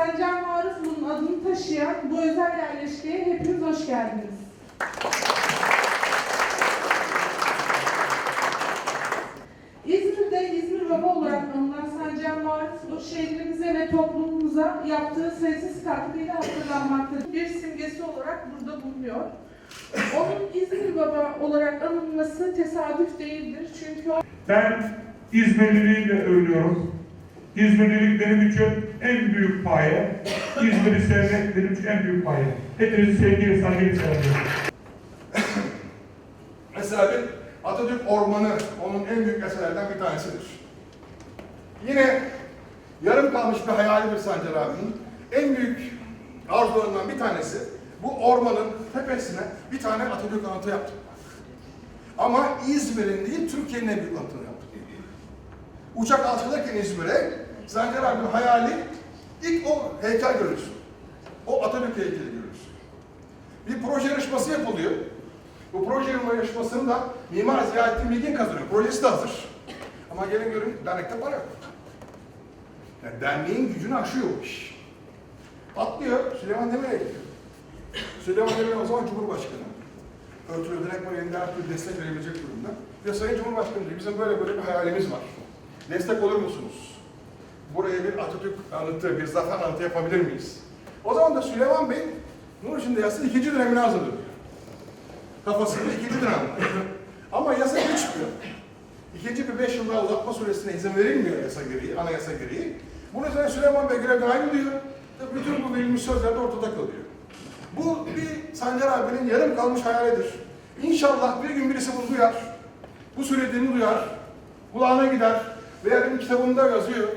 Sancar Maruflu'nun adını taşıyan bu özel yerleşkeye hepiniz hoş geldiniz. İzmir'de İzmir Baba olarak anılan Sancar Maruflu şehrimize ve toplumumuza yaptığı sessiz katkıyla hatırlanmaktadır. Bir simgesi olarak burada bulunuyor. Onun İzmir Baba olarak anılması tesadüf değildir. Çünkü o Ben İzmirliliğiyle övünüyorum. İzmirlilik benim için en büyük paye. İzmir'i sevmek benim için en büyük paye. Hepinizi sevgiyle, saygıyla selamlıyorum. Mesela bir Atatürk Ormanı onun en büyük eserlerden bir tanesidir. Yine yarım kalmış bir hayalidir Sancar abinin. En büyük arzularından bir tanesi bu ormanın tepesine bir tane Atatürk anıtı yaptırmak. Ama İzmir'in değil Türkiye'nin en büyük anıtını yaptı. Uçak alçalırken İzmir'e Sancar abinin hayali ilk o heykel görürsün. O Atatürk heykeli görürsün. Bir proje yarışması yapılıyor. Bu proje yarışmasını da Mimar Ziyarettin Bilgin kazanıyor. Projesi de hazır. Ama gelin görün dernekte para yok. Yani derneğin gücünü aşıyor bu iş. Patlıyor, Süleyman Demirel'e gidiyor. Süleyman Demirel o zaman Cumhurbaşkanı. Örtülü direkt böyle elinde her destek verebilecek durumda. Ve Sayın Cumhurbaşkanı diyor, bizim böyle böyle bir hayalimiz var. Destek olur musunuz? Buraya bir Atatürk anıtı, bir zafer anıtı yapabilir miyiz? O zaman da Süleyman Bey, Nur içinde yazsın ikinci dönemini hazırlıyor. Kafasında ikinci dönem. Ama yasa geç çıkıyor. İkinci bir beş yılda uzatma süresine izin verilmiyor yasa gereği, anayasa gereği. Bunun üzerine Süleyman Bey görevden ayrılıyor. Ve bütün bu verilmiş sözler de ortada kalıyor. Bu bir Sancar abinin yarım kalmış hayalidir. İnşallah bir gün birisi bunu duyar. Bu söylediğini duyar. Kulağına gider. Veya benim kitabımda yazıyor.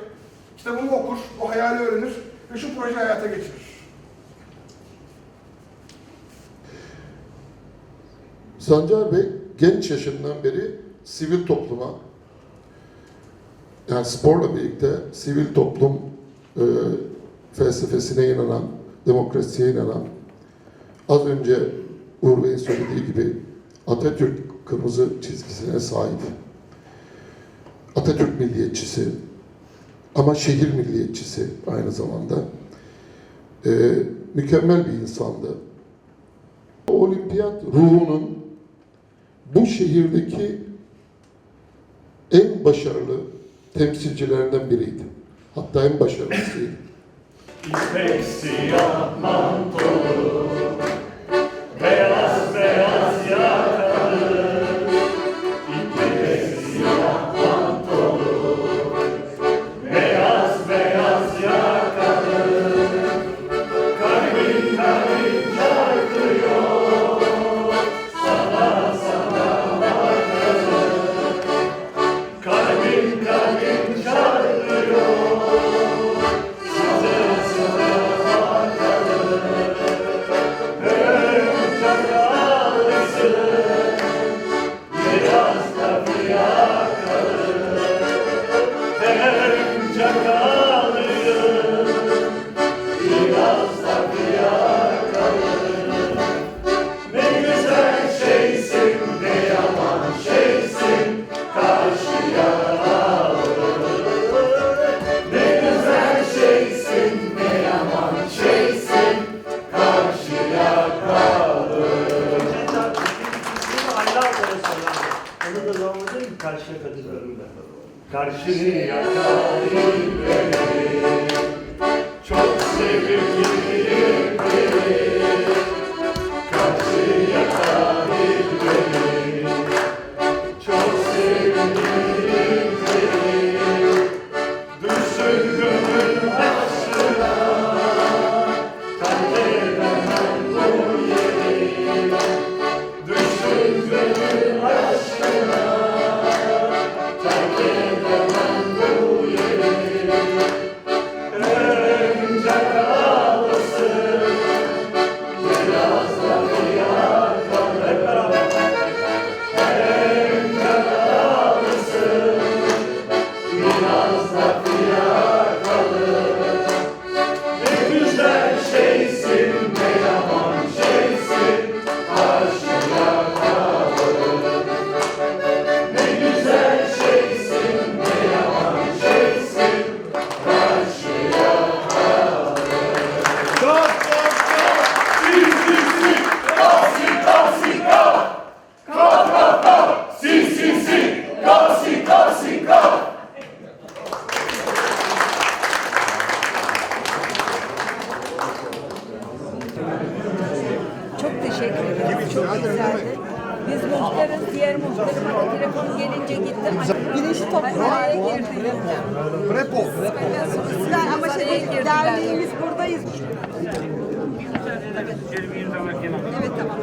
Kitabımı okur, o hayali öğrenir ve şu projeyi hayata geçirir. Sancar Bey genç yaşından beri sivil topluma yani sporla birlikte sivil toplum e, felsefesine inanan, demokrasiye inanan, az önce Uğur Bey'in söylediği gibi Atatürk kırmızı çizgisine sahip. Atatürk milliyetçisi ama şehir milliyetçisi aynı zamanda. E, mükemmel bir insandı. Olimpiyat ruhunun bu şehirdeki en başarılı temsilcilerinden biriydi. Hatta en başarılısıydı. İpek siyah mantolu, ben. Karşıya Karşıya beni, çok sevgilim muhtarız, diğer muhtarım ama telefon gelince gitti. Bilinçli toplumaya girdi. Prepo. Ama şey, derneğimiz buradayız. Evet tamam.